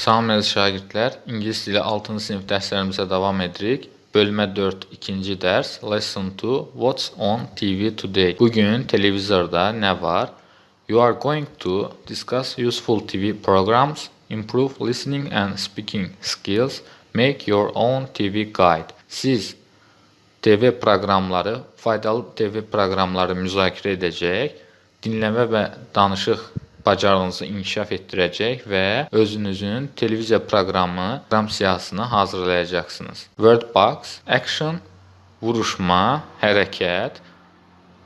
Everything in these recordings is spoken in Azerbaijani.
Əziz şagirdlər, ingilis dili 6-cı sinif dərslərimizə davam edirik. Bölmə 4, ikinci dərs, Lesson 2, What's on TV today? Bugün televizorda nə var? You are going to discuss useful TV programs, improve listening and speaking skills, make your own TV guide. Siz TV proqramları, faydalı TV proqramları müzakirə edəcək, dinləmə və danışıq bacarığınızı inkişaf etdirəcək və özünüzün televiziya proqramı, proqram siyahısını hazırlayacaqsınız. Word box, action, vuruşma, hərəkət,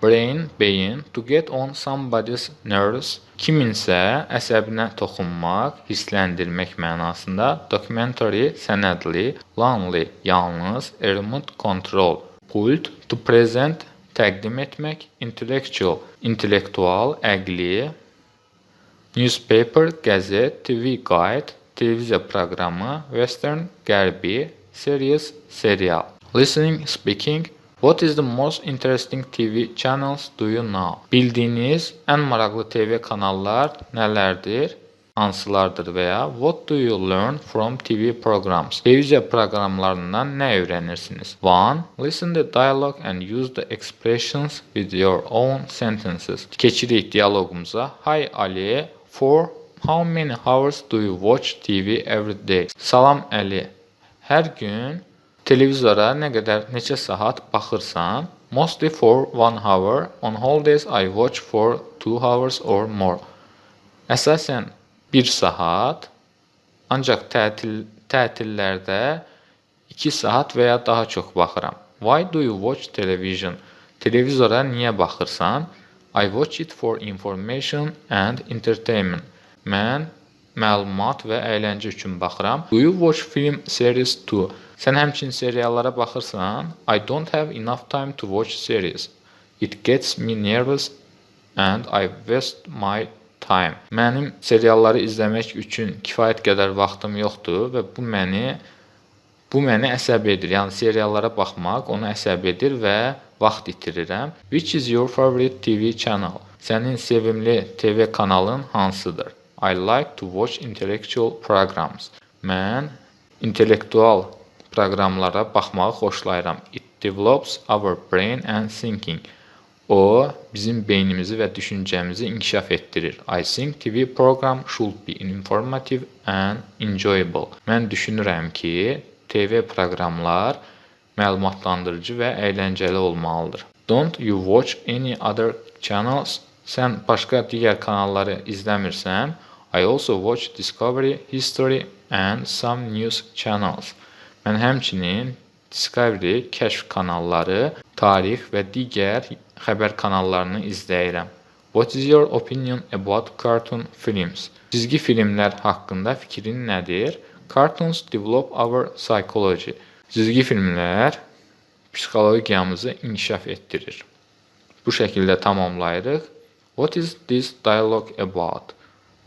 brain, beyin, to get on somebody's nerves, kiminsə əsəbinə toxunmaq, hissləndirmək mənasında, documentary, sənədli, lonely, yalnız, remote control, pult, to present, təqdim etmək, intellectual, intellektual, əqli, newspaper, qəzet, TV guide, televiziya proqramı, western, qərbi, series, serial. Listening, speaking, What is the most interesting TV channels do you know? Bildiyiniz ən maraqlı TV kanallar nələrdir? Hansılardır və ya What do you learn from TV programs? Televiziya proqramlarından nə öyrənirsiniz? 1. Listen the dialogue and use the expressions with your own sentences. Keçirik dialoqumuza. Hi Ali, for how many hours do you watch TV every day? Salam Əli. Hər gün Televizora nə qədər neçə saat baxırsan? Mostly for one hour. On holidays I watch for two hours or more. Əsasən 1 saat, ancaq tətil tətillərdə 2 saat və ya daha çox baxıram. Why do you watch television? Televizora niyə baxırsan? I watch it for information and entertainment. Mən məlumat və əyləncə üçün baxıram. Do you watch film series too? Sən həmçinin seriallara baxırsan? I don't have enough time to watch series. It gets me nervous and I waste my time. Mənim serialları izləmək üçün kifayət qədər vaxtım yoxdur və bu məni bu məni əsəb edir. Yəni seriallara baxmaq onu əsəb edir və vaxt itirirəm. Which is your favorite TV channel? Sənin sevimli TV kanalın hansıdır? I like to watch intellectual programs. Mən intellektual proqramlara baxmağı xoşlayıram. It develops our brain and thinking. O bizim beynimizi və düşüncəmizi inkişaf etdirir. I think TV program should be informative and enjoyable. Mən düşünürəm ki, TV proqramlar məlumatlandırıcı və əyləncəli olmalıdır. Don't you watch any other channels? Sən başqa digər kanalları izləmirsən? I also watch Discovery, History and some news channels. Mən həmçinin Discovery, kəşf kanalları, tarix və digər xəbər kanallarını izləyirəm. What is your opinion about cartoon films? Cizgi filmlər haqqında fikrin nədir? Cartoons develop our psychology. Cizgi filmlər psixologiyamızı inkişaf etdirir. Bu şəkildə tamamlayırıq. What is this dialogue about?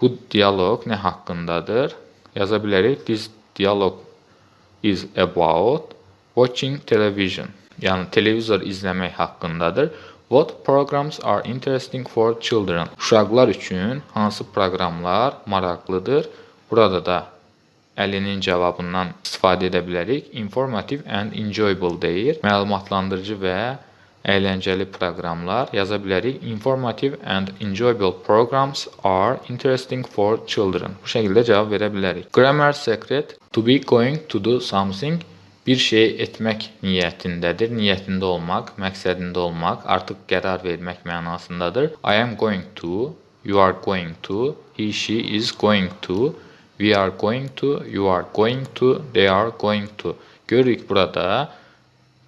Bu dialoq nə haqqındadır? Yaza bilərik. This dialogue is about watching television. Yəni televizor izləmək haqqındadır. What programs are interesting for children? Uşaqlar üçün hansı proqramlar maraqlıdır? Burada da Əlinin cavabından istifadə edə bilərik. Informative and enjoyable deyir. Məlumatlandırıcı və əyləncəli proqramlar yaza bilərik. Informative and enjoyable programs are interesting for children. Bu şəkildə cavab verə bilərik. Grammar secret to be going to do something bir şey etmək niyyətindədir. Niyyətində olmaq, məqsədində olmaq, artıq qərar vermək mənasındadır. I am going to, you are going to, he, she is going to, we are going to, you are going to, they are going to. Görürük burada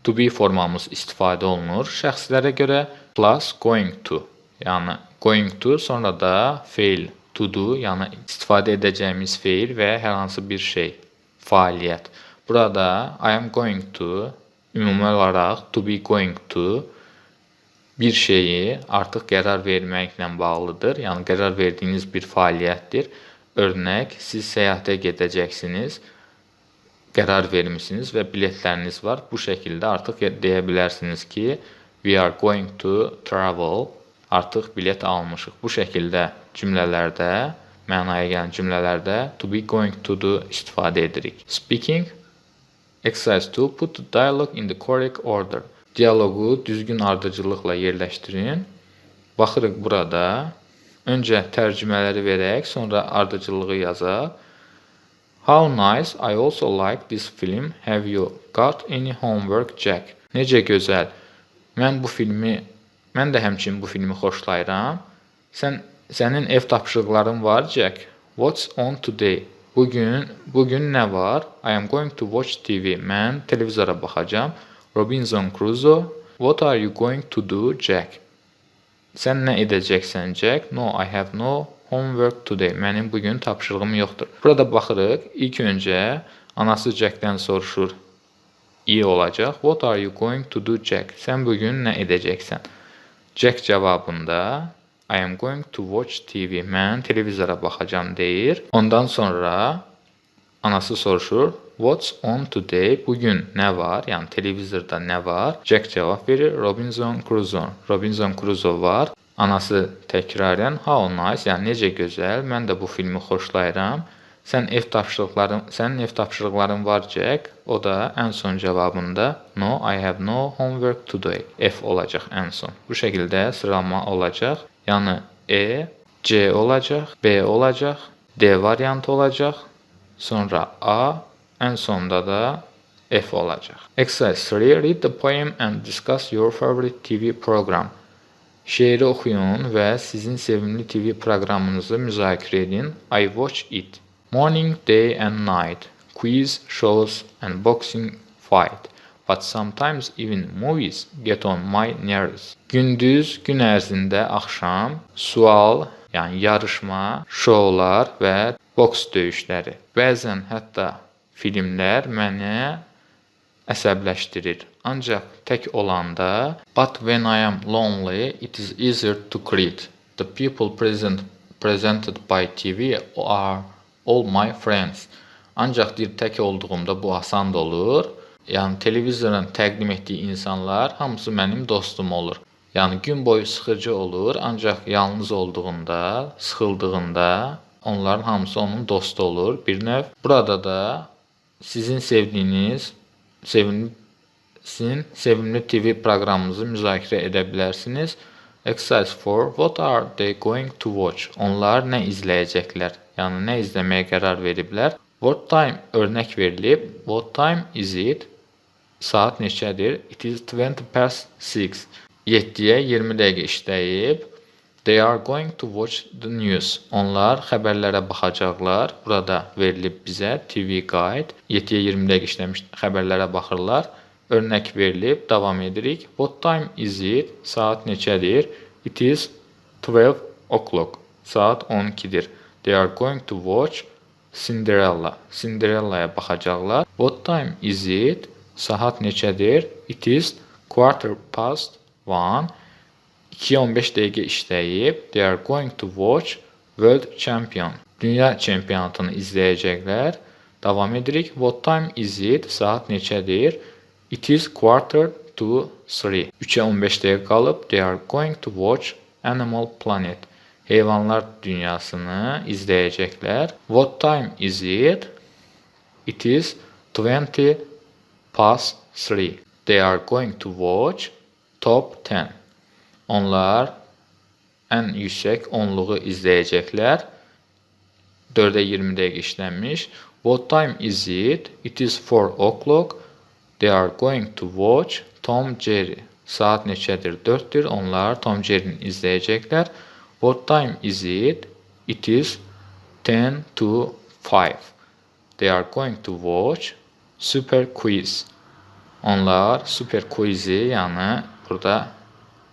to be formamız istifadə olunur. Şəxslərə görə plus going to. Yəni going to sonra da feil to do, yəni istifadə edəcəyimiz feil və hər hansı bir şey, fəaliyyət. Burada I am going to ümumi olaraq to be going to bir şeyi artıq qərar verməklə bağlıdır. Yəni qərar verdiyiniz bir fəaliyyətdir. Örnək, siz səyahətə gedəcəksiniz. Qərar vermisiniz və biletləriniz var. Bu şəkildə artıq deyə bilərsiniz ki, we are going to travel. Artıq bilet almışıq. Bu şəkildə cümlələrdə mənaya gələn cümlələrdə to be, going to-du istifadə edirik. Speaking exercise 2 put the dialogue in the correct order. Dialoqu düzgün ardıcıllıqla yerləşdirin. Baxırıq burada. Öncə tərcümələri verək, sonra ardıcıllığı yazaq. How nice. I also like this film. Have you got any homework, Jack? Necə gözəl. Mən bu filmi mən də həmçinin bu filmi xoşlayıram. Sən sənin ev tapşırıqların var, Jack? What's on today? Bu gün bu gün nə var? I am going to watch TV. Mən televizora baxacağam. Robinson Crusoe. What are you going to do, Jack? Sən nə edəcəksən, Jack? No, I have no homework today. Mənim bu gün tapşırığım yoxdur. Burada baxırıq. İlk öncə anası Jackdən soruşur. İyi olacaq. What are you going to do, Jack? Sən bu gün nə edəcəksən? Jack cavabında I am going to watch TV. Mən televizora baxacağam deyir. Ondan sonra anası soruşur. What's on today? Bugün nə var? Yəni televizorda nə var? Jack cavab verir. Robinson Crusoe. Robinson Crusoe var. Anası təkrarən how nice, yəni necə gözəl. Mən də bu filmi xoşlayıram. Sən ev tapşırıqların, sənin ev tapşırıqların var, Jack. O da ən son cavabında no, I have no homework today. F olacaq ən son. Bu şəkildə sıralama olacaq. Yəni E, C olacaq, B olacaq, D variantı olacaq, sonra A, ən sonda da F olacaq. Exercise 3. Read the poem and discuss your favorite TV program. Şeiri oxuyun və sizin sevimli TV proqramınızı müzakirə edin. I watch it. Morning, day and night. Quiz, shows and boxing fight. But sometimes even movies get on my nerves. Gündüz, gün ərzində axşam sual, yəni yarışma, şoular və boks döyüşləri. Bəzən hətta filmlər məni əsəbləşdirir. Ancaq tək olanda, but when I am lonely, it is easier to greet. The people present presented by TV are all my friends. Ancaq deyir tək olduğumda bu asan olur. Yəni televizorun təqdim etdiyi insanlar hamısı mənim dostum olur. Yəni gün boyu sıxıcı olur, ancaq yalnız olduğunda, sıxıldığında onların hamısı onun dostu olur. Bir növ burada da sizin sevdiyiniz, sevimli sizin sevimli TV proqramınızı müzakirə edə bilərsiniz. Exercise 4. What are they going to watch? Onlar nə izləyəcəklər? Yəni nə izləməyə qərar veriblər? What time örnək verilib. What time is it? Saat neçədir? It is 20 past 6. 7-yə 20 dəqiqə işləyib. They are going to watch the news. Onlar xəbərlərə baxacaqlar. Burada verilib bizə TV guide. 7-yə 20 dəqiqə işləmiş xəbərlərə baxırlar. Örnək verilib. Davam edirik. What time is it? Saat neçədir? It is 12 o'clock. Saat 12-dir. They are going to watch Cinderella. Cinderella'ya baxacaqlar. What time is it? Saat neçədir? It is quarter past one. 2-15 dəqiqə işləyib. They are going to watch World Champion. Dünya çempionatını izləyəcəklər. Davam edirik. What time is it? Saat neçədir? It is quarter to 3. 3-ə 15 dəqiqə qalıb. They are going to watch Animal Planet. Heyvanlar dünyasını izləyəcəklər. What time is it? It is 20 past 3. They are going to watch top 10. Onlar ən yüksək onluğu izləyəcəklər. 4-ə 20 dəqiqə işlənmiş. What time is it? It is 4 o'clock. They are going to watch Tom Jerry. Saat neçədir? 4-dür. Onlar Tom Jerry-ni izləyəcəklər. What time is it? It is 10 to 5. They are going to watch Super Quiz. Onlar Super Quiz-i, yəni burada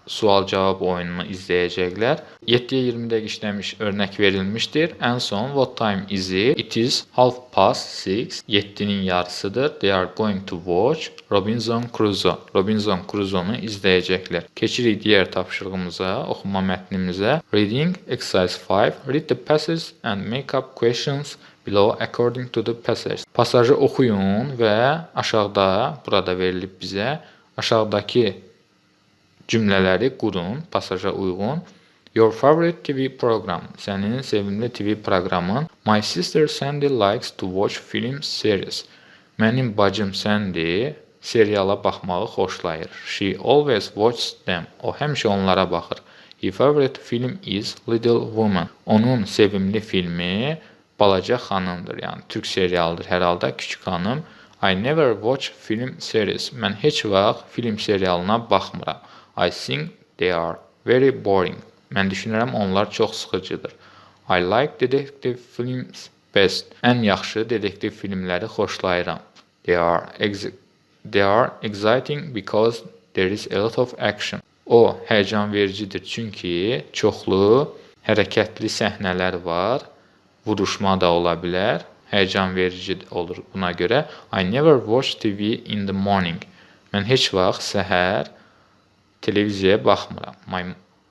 sual-cavab oyununu izləyəcəklər. 7-yə 20 dəqiqə işləmiş örnək verilmişdir. Ən son what time is it? It is half past 6. 7-nin yarısıdır. They are going to watch Robinson Crusoe. Robinson Crusoe-nu izləyəcəklər. Keçirik digər tapşırığımıza, oxuma mətnimizə. Reading exercise 5. Read the passage and make up questions below according to the passage. Pasajı oxuyun və aşağıda burada verilib bizə aşağıdakı cümlələri qurun pasaja uyğun Your favorite TV program. Sənin sevimli TV proqramın. My sister Sandy likes to watch film series. Mənim bacım Sandy seriala baxmağı xoşlayır. She always watches them. O həmişə onlara baxır. Her favorite film is Little Woman. Onun sevimli filmi Balaca xanımdır. Yəni türk serialıdır hər halda Kiçik xanım. I never watch film series. Mən heç vaxt film serialına baxmıram. I think they are very boring. Mən düşünürəm onlar çox sıxıcıdır. I like detective films best. Ən yaxşı detektiv filmləri xoşlayıram. They are they are exciting because there is a lot of action. O həyəcan vericidir çünki çoxlu hərəkətli səhnələr var. Vuruşma da ola bilər. Həyəcan verici olur buna görə. I never watch TV in the morning. Mən heç vaxt səhər televiziyaya baxmıram. My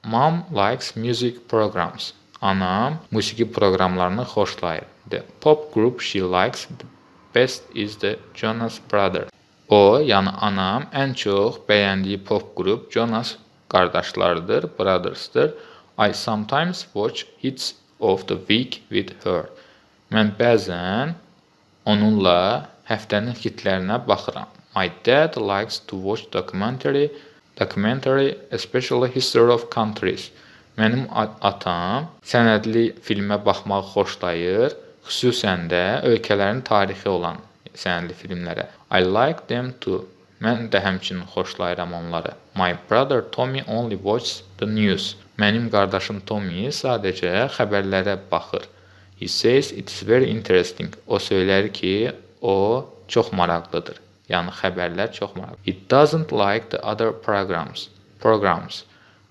Mom likes music programs. Anam musiqi proqramlarını xoşlayır. The pop group she likes the best is the Jonas Brothers. O, yəni anam ən çox bəyəndiyi pop qrup Jonas qardaşlarıdır, Brothers'dır. I sometimes watch hits of the week with her. Mən bəzən onunla həftənin hitlərinə baxıram. My dad likes to watch documentary documentary, especially history of countries. Mənim atam sənədli filmə baxmağı xoşlayır, xüsusən də ölkələrin tarixi olan sənədli filmlərə. I like them too. Mən də həmçinin xoşlayıram onları. My brother Tommy only watches the news. Mənim qardaşım Tommy sadəcə xəbərlərə baxır. He says it is very interesting. O söylər ki, o çox maraqlıdır. Yəni xəbərlər çox maraqlı. It doesn't like the other programs. Programs.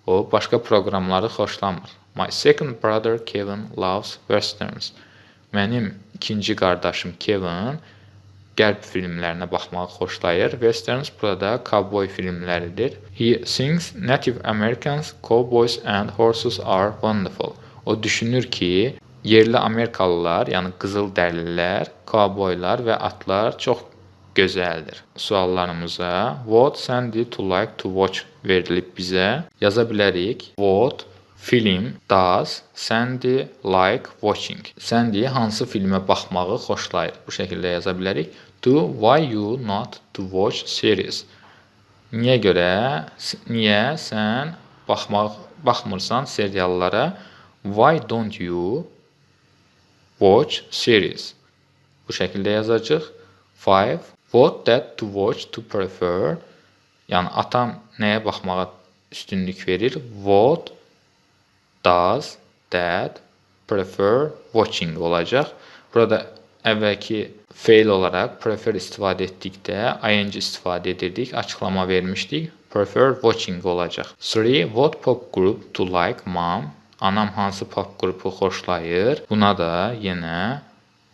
O başqa proqramları xoşlamır. My second brother Kevin loves westerns. Mənim ikinci qardaşım Kevin qərb filmlərinə baxmağı xoşlayır. Westerns burada kovboy filmləridir. He thinks Native Americans, cowboys and horses are wonderful. O düşünür ki, yerli Amerikalılar, yəni qızıl dərlilər, kovboylar və atlar çox gözəldir. Suallarımıza what send to like to watch verilib bizə yaza bilərik. What film does Sandy like watching? Sandy hansı filmə baxmağı xoşlayır? Bu şəkildə yaza bilərik. To why you not to watch series? Niyə görə, niyə sən baxmaq baxmırsan seriallara? Why don't you watch series? Bu şəkildə yazacağıq. 5 What that to watch to prefer. Yəni atam nəyə baxmağa üstünlük verir? What does dad prefer watching olacaq. Burada əvvəlki feil olaraq prefer istifadə etdikdə ing istifadə edirdik, açıqlama vermişdik. Prefer watching olacaq. 3. What pop group to like mom? Anam hansı pop qrupu xoşlayır? Buna da yenə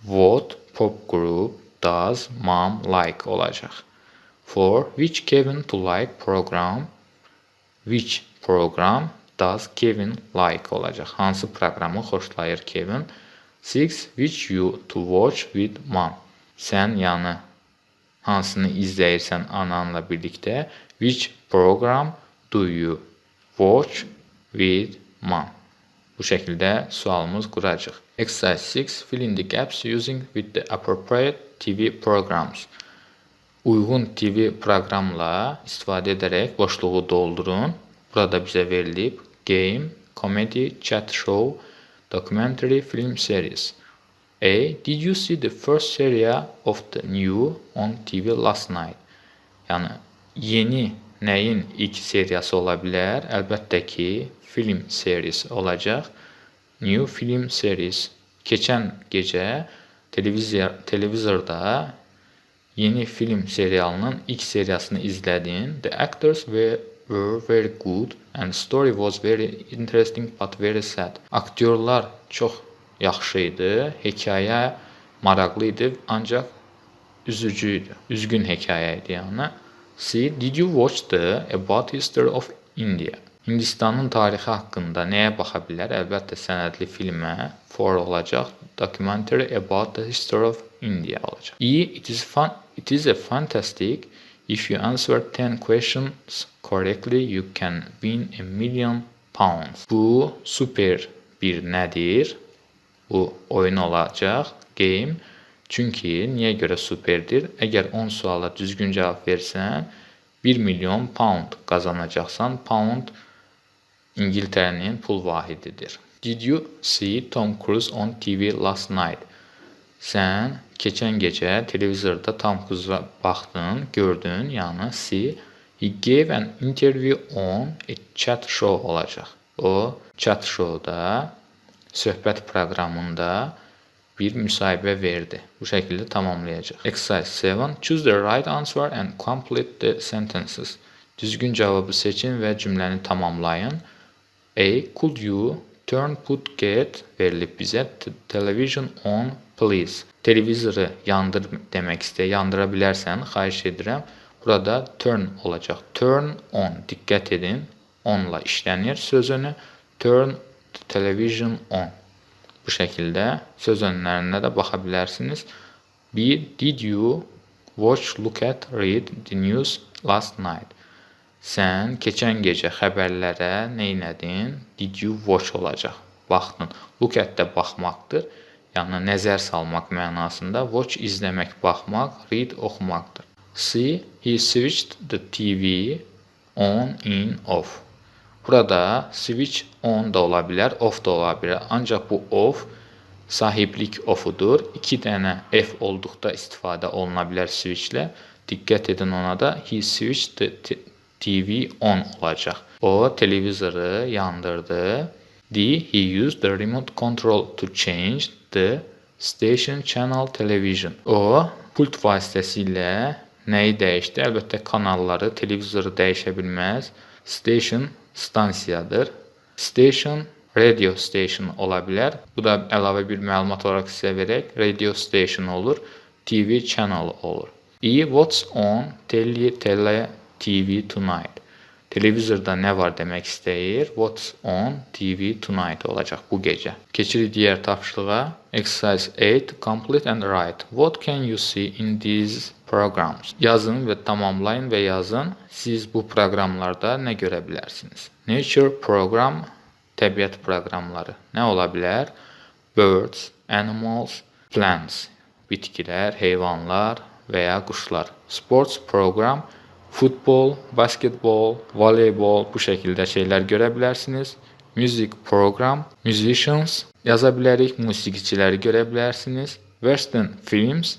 what pop group does mom like olacaq. For which Kevin to like program which program does Kevin like olacaq. Hansı proqramı xoşlayır Kevin? 6 which you to watch with mom. Sən yəni hansını izləyirsən ananla birlikdə? Which program do you watch with mom? Bu şəkildə sualımız quracaq. Exercise 6 fill in the gaps using with the appropriate TV programs. Uyğun TV proqramla istifadə edərək boşluğu doldurun. Burada bizə verilib game, comedy, chat show, documentary, film series. A. Did you see the first series of the new on TV last night? Yəni yeni nəyin ilk seriyası ola bilər? Əlbəttə ki, film serisi olacaq. New film series. Keçən gecə televizor televizorda yeni film serialının ilk seriyasını izlədim. The actors were were very good and story was very interesting but very sad. Aktyorlar çox yaxşı idi, hekayə maraqlı idi, üzücü. Üzgün hekayə idi yəni. See, did you watch the About History of India? Hindistanın tarixi haqqında nəyə baxa bilər? Əlbəttə sənədli filmə for olacaq. Documentary about the history of India olacaq. E. It is fun. It is a fantastic. If you answer 10 questions correctly, you can win a million pounds. Bu super bir nədir? Bu oyun olacaq, game. Çünki niyə görə superdir? Əgər 10 suala düzgün cavab versən, 1 milyon pound qazanacaqsan. Pound İngiltərənin pul vahididir. Did you see Tom Cruise on TV last night? Sən keçən gecə televizorda Tom Cruise-a baxdın, gördün, yəni see He gave an interview on a chat show olacaq. O chat showda söhbət proqramında bir müsahibə verdi. Bu şəkildə tamamlayacaq. Exercise 7. Choose the right answer and complete the sentences. Düzgün cavabı seçin və cümləni tamamlayın. A. Could you turn put get verilib bizə television on please. Televizoru yandır demək istəyir. Yandıra bilərsən, xahiş edirəm. Burada turn olacaq. Turn on. Diqqət edin. Onla işlənir sözünü. Turn the television on. Bu şəkildə söz önlərində də baxa bilərsiniz. Bir, did you watch, look at, read the news last night? Sən keçən gecə xəbərlərə nə etdin? Did you watch olacaq. Baxdın. Look at də baxmaqdır. Yəni nəzər salmaq mənasında. Watch izləmək, baxmaq, read oxumaqdır. C. He switched the TV on, in, off. Burada switch on da ola bilər, off da ola bilər. Ancaq bu off sahiblik offudur. 2 dənə F olduqda istifadə oluna bilər switchlə. Diqqət edin ona da. He switched the TV on olacaq. O televizoru yandırdı. D. He used the remote control to change the station channel television. O pult vasitəsilə Nəyi dəyişdi? Əlbəttə kanalları, televizoru dəyişə bilməz. Station stansiyadır. Station radio station ola bilər. Bu da əlavə bir məlumat olaraq sizə verək. Radio station olur. TV channel olur. E what's on tele, tele TV tonight. Televizorda nə var demək istəyir? What's on TV tonight olacaq bu gecə. Keçirik digər tapşırığa. Exercise 8. Complete and write. What can you see in these programs? Yazın və tamamlayın və yazın. Siz bu proqramlarda nə görə bilərsiniz? Nature program, təbiət proqramları. Nə ola bilər? Birds, animals, plants. Bitkilər, heyvanlar və ya quşlar. Sports program, futbol, basketbol, voleybol bu şəkildə şeylər görə bilərsiniz. Music program, musicians yaza bilərik, musiqiçiləri görə bilərsiniz. Western films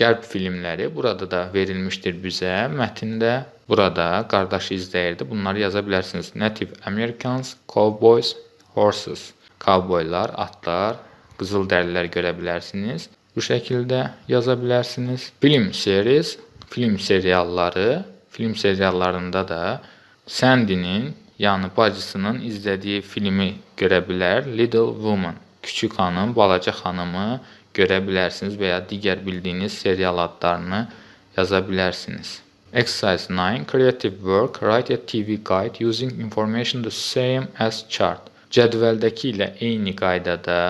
Qərb filmləri burada da verilmişdir bizə mətndə. Burada qardaş izləyirdi. Bunları yaza bilərsiniz. Native Americans, Cowboys, Horses. Kovboylar, atlar, qızıl dərilər görə bilərsiniz. Bu şəkildə yaza bilərsiniz. Film series film serialları, film seriallarında da Sandy'nin, yəni bacısının izlədiyi filmi görə bilər. Little Woman, Kiçik xanım, balaca xanımı görə bilərsiniz və ya digər bildiyiniz serial adlarını yaza bilərsiniz. Exercise 9. Creative work. Write a TV guide using information the same as chart. Cədvəldəki ilə eyni qaydada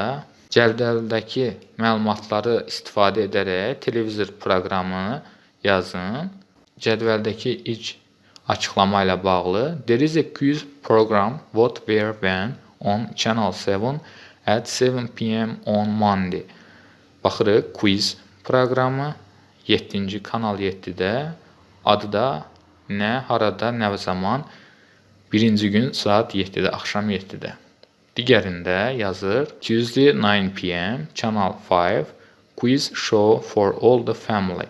cədvəldəki məlumatları istifadə edərək televizor proqramını yazın. Cədvəldəki ilk açıqlama ilə bağlı There is a quiz program what where when on channel 7 at 7 p.m. on Monday. Baxırıq quiz proqramı 7-ci kanal 7-də adı da nə, harada, nə zaman birinci gün saat 7-də, axşam 7-də. Digərində yazır Tuesday 9 p.m. Channel 5 quiz show for all the family.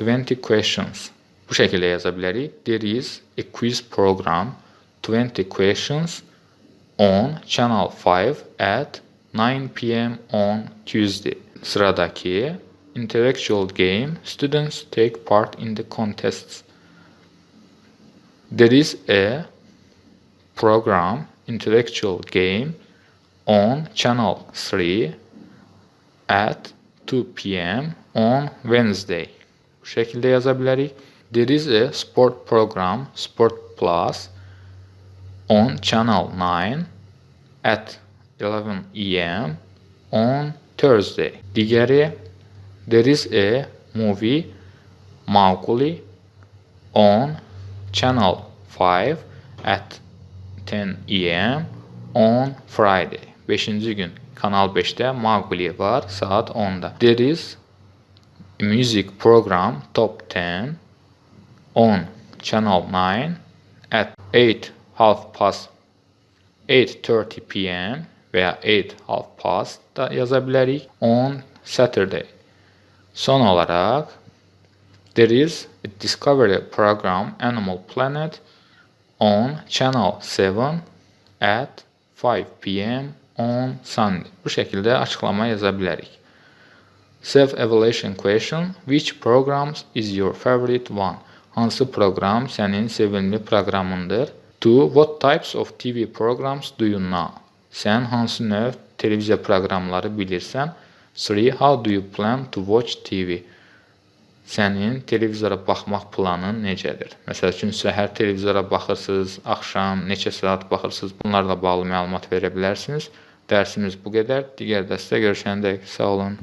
20 questions. Bu şəkildə yaza bilərik. There is a quiz program 20 questions on Channel 5 at 9 p.m. on Tuesday. Sıradakı intellectual game students take part in the contests. There is a program intellectual game on Channel 3 at 2 p.m. on Wednesday. Bu şəkildə yaza bilərik. There is a sport program, Sport Plus on channel 9 at 11 a.m. on Thursday. Digəri There is a movie Mowgli on channel 5 at 10 a.m. on Friday. 5-ci gün Kanal 5-də Mowgli var saat 10-da. There is music program Top 10 on Channel 9 at 8 half past 8:30 p.m. veya 8 half past da yaza bilərik on Saturday. Son olarak there is a discovery program Animal Planet on Channel 7 at 5 p.m. on Sunday. Bu şəkildə açıqlama yaza bilərik. Self-evaluation question. Which programs is your favorite one? Hansı proqram sənin sevimli proqramındır? 2. What types of TV programs do you know? Sən hansı növ televiziya proqramları bilirsən? 3. How do you plan to watch TV? Sənin televizora baxmaq planın necədir? Məsəl üçün səhər televizora baxırsınız, axşam neçə saat baxırsınız? Bunlarla bağlı məlumat verə bilərsiniz. Dərsimiz bu qədər. Digər dərsdə görüşəndək sağ olun.